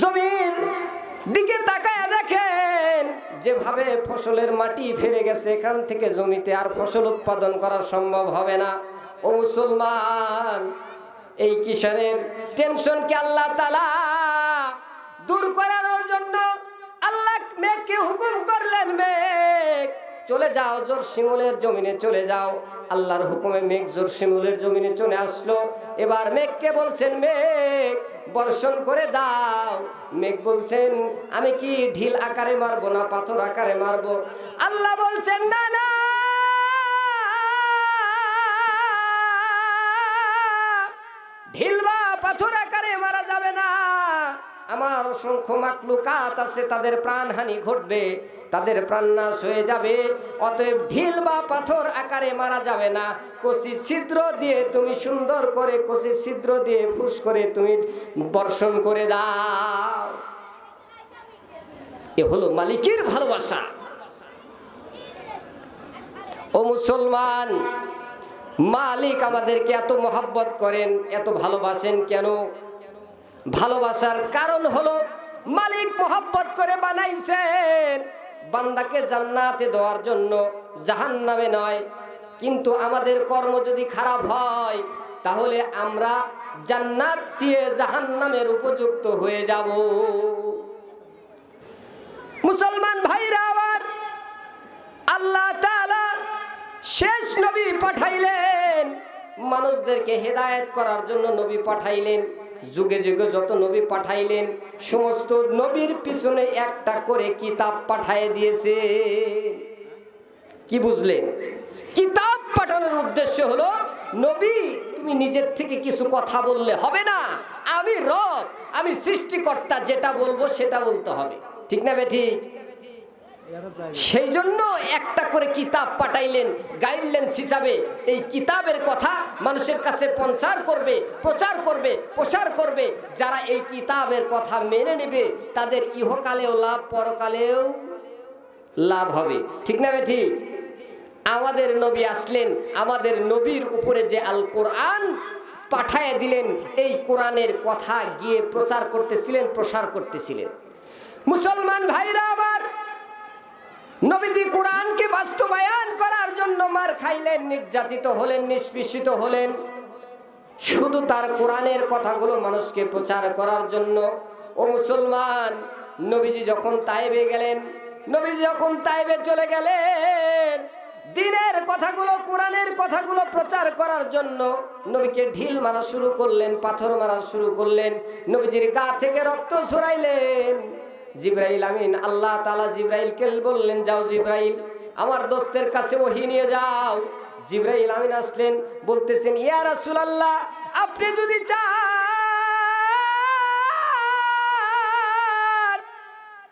জমির দিকে তাকায় দেখেন, যেভাবে ফসলের মাটি ফিরে গেছে, এখান থেকে জমিতে আর ফসল উৎপাদন করা সম্ভব হবে না। ও মুসলমান, এই কিষানের টেনশনকে আল্লাহ তালা দূর করানোর জন্য আল্লাহ মেঘকে হুকুম করলেন, মেঘ, চলে যাও, জোর শিমুলের জমিনে চলে যাও। আল্লাহর হুকুমে মেঘ জোর শিমুলের জমিনে চলে আসলো। এবার মেঘকে বলছেন, মেঘ বর্ষণ করে দাও। মেঘ বলছেন, আমি কি ঢিল আকারে মারবো না পাথর আকারে মারবো? আল্লাহ বলছেন, না না আমার অসংখ্য মাকলুকাত আছে, তাদের প্রাণহানি ঘটবে, তাদের প্রাণনাশ হয়ে যাবে, অতএব ঢিল বা পাথর আকারে মারা যাবে না। কষি ছিদ্র দিয়ে তুমি সুন্দর করে কষি ছিদ্র দিয়ে ফুস করে তুমি বর্ষণ করে দাও। এ হলো মালিকের ভালোবাসা। ও মুসলমান, মালিক আমাদেরকে এত মহাব্বত করেন, এত ভালোবাসেন কেন? ভালোবাসার কারণ হলো মালিক মহাব্বত করে বানাইছেন। বান্দাকে জান্নাতে দেওয়ার জন্য জাহান্নামে নয়। কিন্তু আমাদের কর্ম যদি খারাপ হয়, তাহলে আমরা জান্নাত দিয়ে জাহান্নামের উপযুক্ত হয়ে যাব। মুসলমান ভাইরা আবার আল্লাহ শেষ নবী পাঠাইলেন। মানুষদেরকে হেদায়েত করার জন্য নবী পাঠাইলেন। যুগে যুগে যত নবী পাঠাইলেন, সমস্ত নবীর পিছনে একটা করে কিতাব পাঠায় দিয়েছে। কি বুঝলেন কিতাব পাঠানোর উদ্দেশ্য হলো, নবী, তুমি নিজের থেকে কিছু কথা বললে হবে না। আমি রব, আমি সৃষ্টিকর্তা, যেটা বলব সেটা বলতে হবে। ঠিক না বেঠিক সেই জন্য একটা করে কিতাব পাঠাইলেন গাইডলাইন্স হিসাবে। এই কিতাবের কথা মানুষের কাছে প্রচার করবে প্রচার করবে, প্রসার করবে। যারা এই কিতাবের কথা মেনে নেবে, তাদের ইহকালেও লাভ, পরকালেও লাভ হবে। ঠিক না ঠিক আমাদের নবী আসলেন, আমাদের নবীর উপরে যে আল কোরআন পাঠায় দিলেন, এই কোরআনের কথা গিয়ে প্রচার করতেছিলেন, প্রসার করতেছিলেন। মুসলমান ভাইরা আবার নবীজি কোরআনকে বাস্তবায়ন করার জন্য মার খাইলেন, নির্যাতিত হলেন, নিষ্পেষিত হলেন। শুধু তার কোরআনের কথাগুলো মানুষকে প্রচার করার জন্য। ও মুসলমান, নবীজি যখন তাইবে গেলেন, নবীজি যখন তাইবে চলে গেলেন, দিনের কথাগুলো, কোরআনের কথাগুলো প্রচার করার জন্য নবীকে ঢিল মারা শুরু করলেন, পাথর মারা শুরু করলেন, নবীজির গা থেকে রক্ত ছড়াইলেন। জিব্রাইল আমিন, আল্লাহ তালা জিব্রাইলকে বললেন, যাও জিব্রাইল, আমার দোস্তের কাছে ওহি নিয়ে যাও। জিব্রাইল আমিন আসলেন, বলতেছেন, ইয়া রাসূলুল্লাহ, আপনি যদি চান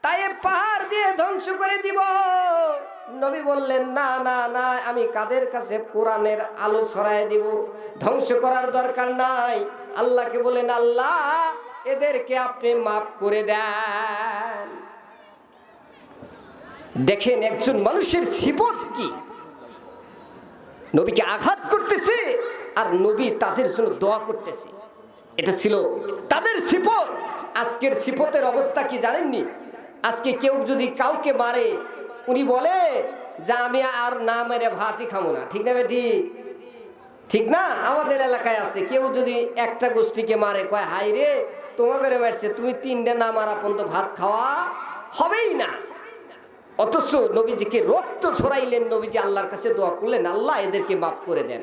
তাই পাহাড় দিয়ে ধ্বংস করে দিব। নবী বললেন, না না না, আমি কাদের কাছে কোরআনের আলো ছড়ায় দিব? ধ্বংস করার দরকার নাই। আল্লাহকে বলেন আল্লাহ এদেরকে আপনি মাফ করে দেন। দেখেন একজন মানুষের সিবত কি? নবীকে আঘাত করতেছে আর নবী তাদের জন্য দোয়া করতেছে। এটা ছিল তাদের সিপত আজকের সিপতের অবস্থা কি জানেননি? আজকে কেউ যদি কাউকে মারে, উনি বলে, যে, আমি আর না মেরে ভাতই খাব না। ঠিক না বেটি? ঠিক না? আমাদের এলাকায় আছে। কেউ যদি একটা গোষ্ঠীকে মারে, কয় হাই রে তোমাকে মারছে, তুমি তিনটে না মারা পর্যন্ত ভাত খাওয়া হবেই না। অথচ নবীজিকে রক্ত ছড়াইলেন, নবীজি আল্লাহর কাছে দোয়া করলেন, আল্লাহ এদেরকে মাফ করে দেন।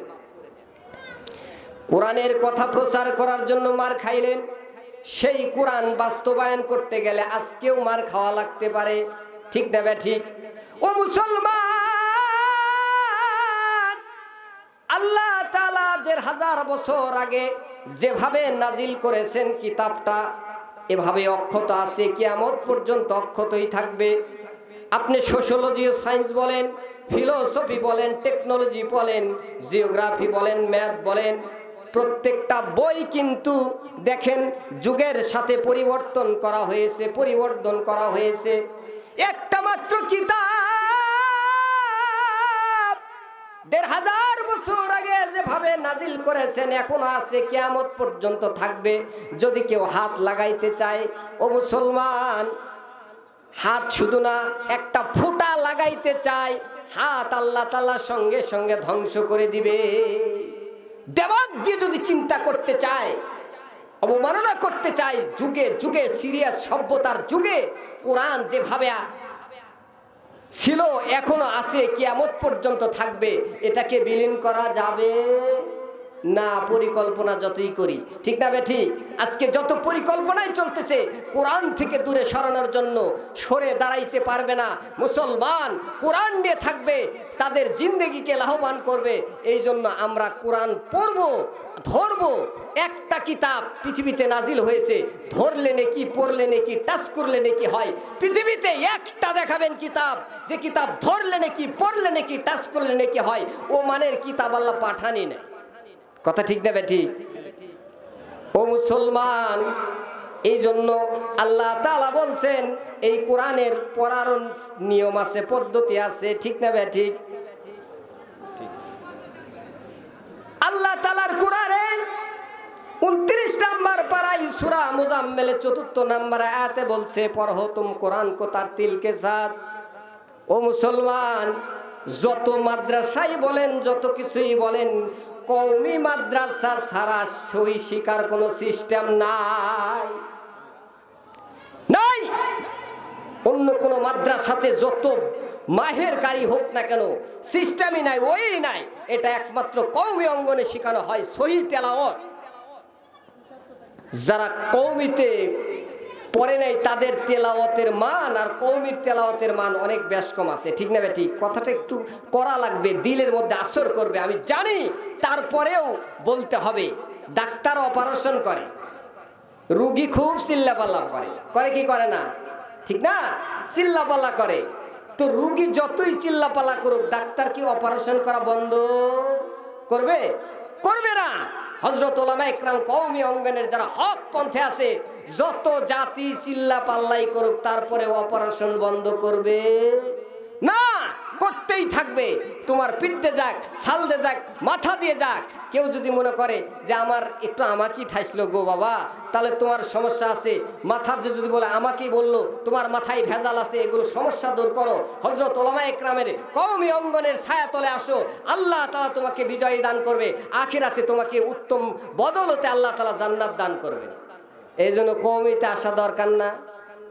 কোরআনের কথা প্রচার করার জন্য মার খাইলেন, সেই কোরআন বাস্তবায়ন করতে গেলে আজকেও মার খাওয়া লাগতে পারে। ঠিক না ঠিক? ও মুসলমান, আল্লাহ তাআলা দেড় হাজার বছর আগে যেভাবে নাজিল করেছেন কিতাবটা, এভাবে অক্ষত আছে, কিয়ামত পর্যন্ত অক্ষতই থাকবে। আপনি সোশ্যোলজি সায়েন্স বলেন, ফিলোসফি বলেন, টেকনোলজি বলেন, জিওগ্রাফি বলেন, ম্যাথ বলেন, প্রত্যেকটা বই কিন্তু দেখেন যুগের সাথে পরিবর্তন করা হয়েছে, পরিবর্তন করা হয়েছে। একটা মাত্র কিতাব দেড় হাজার বছর আগে যেভাবে নাজিল করেছেন, এখনও আছে, কেয়ামত পর্যন্ত থাকবে। যদি কেউ হাত লাগাইতে চায়, ও মুসলমান, হাত শুধু না, একটা ফুটা লাগাইতে চায়, হাত আল্লাহ তাল্লাহ সঙ্গে সঙ্গে ধ্বংস করে দিবে। দেবাক যদি চিন্তা করতে চায়, অবমাননা করতে চায়, যুগে যুগে সিরিয়াস সভ্যতার যুগে, কোরআন যেভাবে ছিল এখনও আছে কিয়ামত পর্যন্ত থাকবে। এটাকে বিলীন করা যাবে। না, পরিকল্পনা যতই করি। ঠিক না বে ঠিক আজকে যত পরিকল্পনাই চলতেছে, কোরআন থেকে দূরে সরানোর জন্য সরে দাঁড়াইতে পারবে না। মুসলমান কোরআন নিয়ে থাকবে, তাদের জিন্দেগিকে লাভবান করবে। এই জন্য আমরা কোরআন পড়ব, ধরব। একটা কিতাব পৃথিবীতে নাজিল হয়েছে, ধরলে নাকি, পড়লে নাকি, টাচ করলে নাকি হয়। পৃথিবীতে একটা দেখাবেন কিতাব, যে কিতাব ধরলে নাকি, পড়লে নাকি, টাচ করলে নাকি হয়। ও মানের কিতাব আল্লাহ পাঠানি না কথা ঠিক না ঠিক ও মুসলমান এই জন্য আল্লাহ তালা বলছেন, এই কোরআনের পড়ার নিয়ম আছে, পদ্ধতি আছে, ঠিক না ঠিক আল্লাহ তালার কোরআনে উনত্রিশ নাম্বার পাড়াই সুরা মুজাম্মেলে চতুর্থ নাম্বার আয়াতে বলছে পড়হ তুম কোরআন কো তার তিলকে সাথ। ও মুসলমান, যত মাদ্রাসাই বলেন, যত কিছুই বলেন কৌমি মাদ্রাসা ছাড়া সই শিকার কোনো সিস্টেম নাই। নাই! অন্য কোনো মাদ্রাসাতে যত মাহের কারি হোক না কেন, সিস্টেমই নাই, ওই নাই। এটা একমাত্র কৌমি অঙ্গনে শেখানো হয় সহি তেলাওয়াত। যারা কৌমিতে পড়ে নাই, তাদের তেলাওয়াতের মান আর কৌমির তেলাওয়াতের মান অনেক বেশ কম আছে। ঠিক না ঠিক? কথাটা একটু করা লাগবে, দিলের মধ্যে আসর করবে, আমি জানি, তারপরেও বলতে হবে। ডাক্তার অপারেশন করে, রুগী খুব চিল্লাপাল্লা করে। করে কি করে না? ঠিক না? চিল্লাপাল্লা করে। তো রুগী যতই চিল্লাপাল্লা করুক, ডাক্তার কি অপারেশন করা বন্ধ করবে? করবে না। হজরত ওলামা ইকরাম কৌমি অঙ্গনের যারা হক পন্থে আছে, যত জাতি চিল্লা পাল্লাই করুক, তারপরে অপারেশন বন্ধ করবে। করতেই থাকবে। তোমার পিঠতে যাক সালদে যাক, মাথা দিয়ে যাক। কেউ যদি মনে করে যে আমার একটু আমাকেই ঠাইসলো গো বাবা, তাহলে তোমার সমস্যা আছে। মাথার যে যদি বলে আমাকেই বলল, তোমার মাথায় ভেজাল আছে, এগুলো সমস্যা দূর করো। হজরত ওলামা একরামের কৌমি অঙ্গনের ছায়া তলে আসো। আল্লাহ তালা তোমাকে বিজয়ী দান করবে। আখেরাতে তোমাকে উত্তম বদলতে আল্লাহ তালা জান্নাত দান করবে। এই জন্য কৌমিতে আসা দরকার না।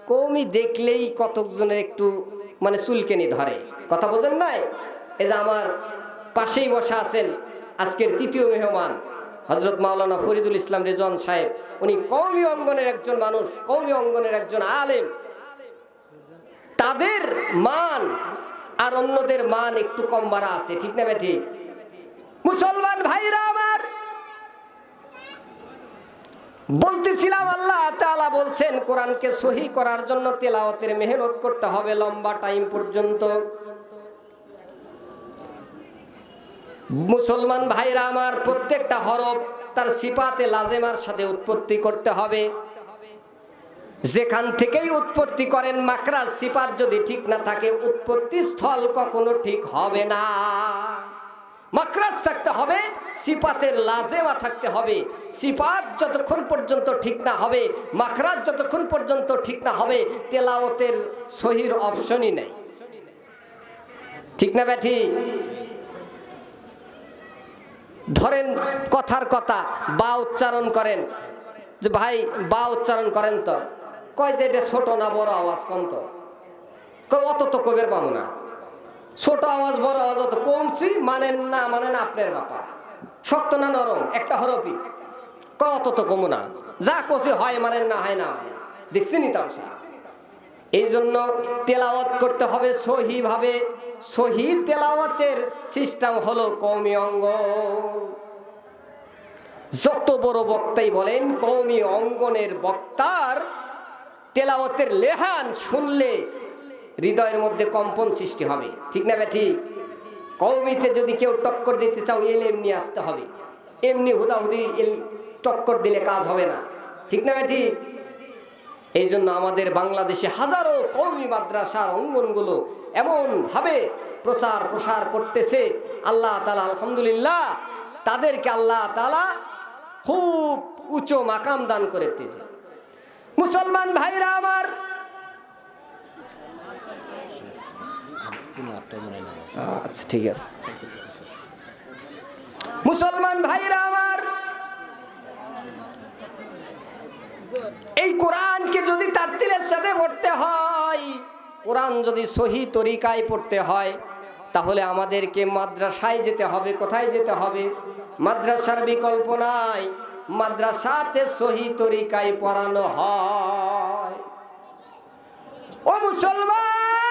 কৌমি দেখলেই কতকজনের একটু মানে চুলকেনি ধরে। কথা বোঝেন নাই? এই যে আমার পাশেই বসা আছেন আজকের তৃতীয় মেহমান হজরত মাওলানা ফরিদুল ইসলাম রেজন সাহেব। উনি কৌমি অঙ্গনের একজন মানুষ কৌমি অঙ্গনের একজন আলেম। তাদের মান আর অন্যদের মান একটু কম বাড়া আছে, ঠিক না বেঠি? মুসলমান ভাইরা আমার, বলতেছিলাম আল্লাহ তাআলা বলছেন, কোরআনকে সহি করার জন্য তেলাওয়াতের মেহনত করতে হবে লম্বা টাইম পর্যন্ত। মুসলমান ভাইরা আমার প্রত্যেকটা হরফ তার সিপাতে লাজেমার সাথে উৎপত্তি করতে হবে। যেখান থেকেই উৎপত্তি করেন মাকরাজ সিপাত যদি ঠিক না থাকে, উৎপত্তি স্থল কখনো ঠিক হবে না। মাকরাজ থাকতে হবে সিপাতের লাজেমা থাকতে হবে। সিপাত যতক্ষণ পর্যন্ত ঠিক না হবে মাকরাজ যতক্ষণ পর্যন্ত ঠিক না হবে তেলাওতের সহির অপশনই নেই। ঠিক না, ব্যাঠি? ধরেন কথার কথা, বা উচ্চারণ করেন। যে ভাই, বা উচ্চারণ করেন তো। কয় যে এটা ছোট না বড় আওয়াজ কম তো? অত তো কবের পাবো না। ছোট আওয়াজ, বড় আওয়াজ, অত কমছি, মানেন না, মানেন আপনার ব্যাপার শক্ত না নরম, একটা হরপি কয়, অত তো কমু না। যা কষি হয়, মানেন না, হয় না দেখছি নি। তামসা এই জন্য তেলাওয়াত করতে হবে সহিভাবে। সহি তেলাওয়াতের সিস্টেম হলো কৌমি অঙ্গ। যত বড় বক্তাই বলেন কৌমি অঙ্গনের বক্তার তেলাওয়াতের লেহান শুনলে হৃদয়ের মধ্যে কম্পন সৃষ্টি হবে। ঠিক না ব্যাঠি? কৌমিতে যদি কেউ টক্কর দিতে চাও এল এমনি আসতে হবে। এমনি হুদাহুদি টক্কর দিলে কাজ হবে না। ঠিক না ব্যাঠি? এই জন্য আমাদের বাংলাদেশে হাজারো কৌমি মাদ্রাসার অঙ্গনগুলো এমনভাবে প্রচার প্রসার করতেছে। আল্লাহ তালা আলহামদুলিল্লাহ তাদেরকে আল্লাহ তালা খুব উচ্চ মাকাম দান করেতেছে মুসলমান ভাইরা আমার আচ্ছা ঠিক আছে। মুসলমান ভাইরা আমার এই কোরআনকে যদি তার তিলের সাথে পড়তে হয়, কোরআন যদি সহি তরিকায় পড়তে হয়, তাহলে আমাদেরকে মাদ্রাসায় যেতে হবে, কোথায় যেতে হবে? মাদ্রাসার বিকল্প নাই। মাদ্রাসাতে সহি তরিকায় পড়ানো হয়। ও মুসলমান!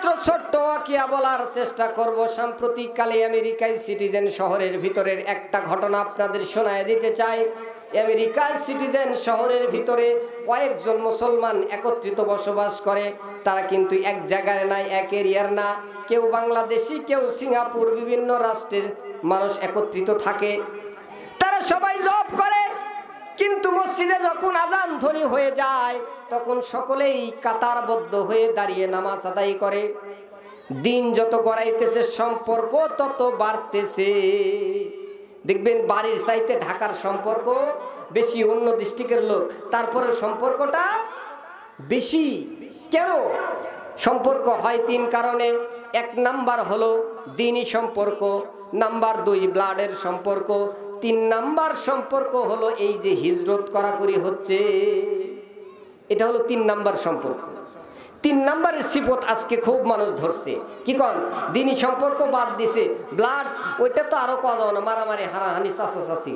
মাত্র ছোট্ট ওয়াকিয়া বলার চেষ্টা করব। সাম্প্রতিককালে আমেরিকায় সিটিজেন শহরের ভিতরের একটা ঘটনা আপনাদের শোনায় দিতে চাই। আমেরিকার সিটিজেন শহরের ভিতরে কয়েকজন মুসলমান একত্রিত বসবাস করে। তারা কিন্তু এক জায়গায় নাই, এক এরিয়ার না। কেউ বাংলাদেশি, কেউ সিঙ্গাপুর, বিভিন্ন রাষ্ট্রের মানুষ একত্রিত থাকে। তারা সবাই জব করে, কিন্তু মসজিদে যখন আজান ধ্বনি হয়ে যায় তখন সকলেই কাতারবদ্ধ হয়ে দাঁড়িয়ে নামাজ আদায় করে। দিন যত গড়াইতেছে, সম্পর্ক তত বাড়তেছে। দেখবেন বাড়ির চাইতে ঢাকার সম্পর্ক বেশি, অন্য ডিস্ট্রিক্টের লোক তারপরে সম্পর্কটা বেশি। কেন? সম্পর্ক হয় তিন কারণে। এক নাম্বার হলো দিনই সম্পর্ক, নাম্বার দুই ব্লাডের সম্পর্ক, তিন নাম্বার সম্পর্ক হলো এই যে হিজরত করাকরি হচ্ছে। এটা হলো তিন নাম্বার সম্পর্ক। তিন নাম্বারের সিপত আজকে খুব মানুষ ধরছে। কি কন? দিনই সম্পর্ক বাদ দিছে। ব্লাড ওইটা তো আরও যাবে না। মারামারি, হারাহানি চাষা চাষি